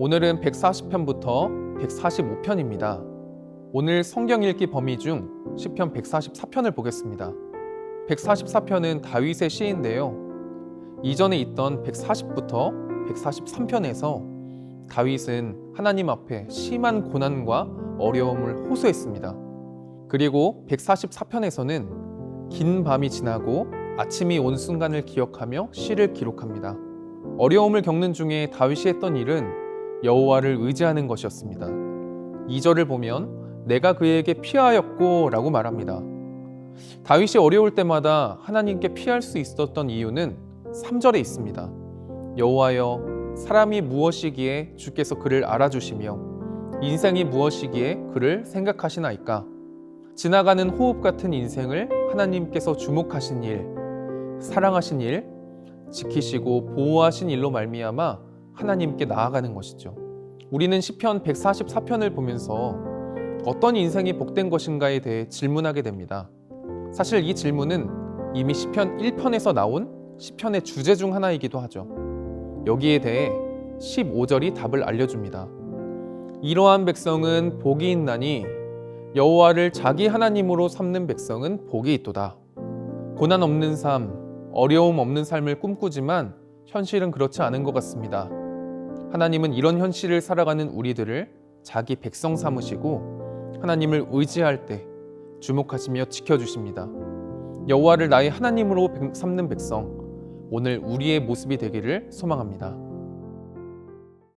오늘은 140편부터 145편입니다. 오늘 성경 읽기 범위 중 시편 144편을 보겠습니다. 144편은 다윗의 시인데요. 이전에 있던 140부터 143편에서 다윗은 하나님 앞에 심한 고난과 어려움을 호소했습니다. 그리고 144편에서는 긴 밤이 지나고 아침이 온 순간을 기억하며 시를 기록합니다. 어려움을 겪는 중에 다윗이 했던 일은 여호와를 의지하는 것이었습니다. 2절을 보면 내가 그에게 피하였고라고 말합니다. 다윗이 어려울 때마다 하나님께 피할 수 있었던 이유는 3절에 있습니다. 여호와여 사람이 무엇이기에 주께서 그를 알아주시며 인생이 무엇이기에 그를 생각하시나이까 지나가는 호흡 같은 인생을 하나님께서 주목하신 일, 사랑하신 일, 지키시고 보호하신 일로 말미암아 하나님께 나아가는 것이죠. 우리는 시편 144편을 보면서 어떤 인생이 복된 것인가에 대해 질문하게 됩니다. 사실 이 질문은 이미 시편 1편에서 나온 시편의 주제 중 하나이기도 하죠. 여기에 대해 15절이 답을 알려줍니다. 이러한 백성은 복이 있나니 여호와를 자기 하나님으로 삼는 백성은 복이 있도다. 고난 없는 삶, 어려움 없는 삶을 꿈꾸지만 현실은 그렇지 않은 것 같습니다. 하나님은 이런 현실을 살아가는 우리들을 자기 백성 삼으시고 하나님을 의지할 때 주목하시며 지켜주십니다. 여호와를 나의 하나님으로 삼는 백성, 오늘 우리의 모습이 되기를 소망합니다.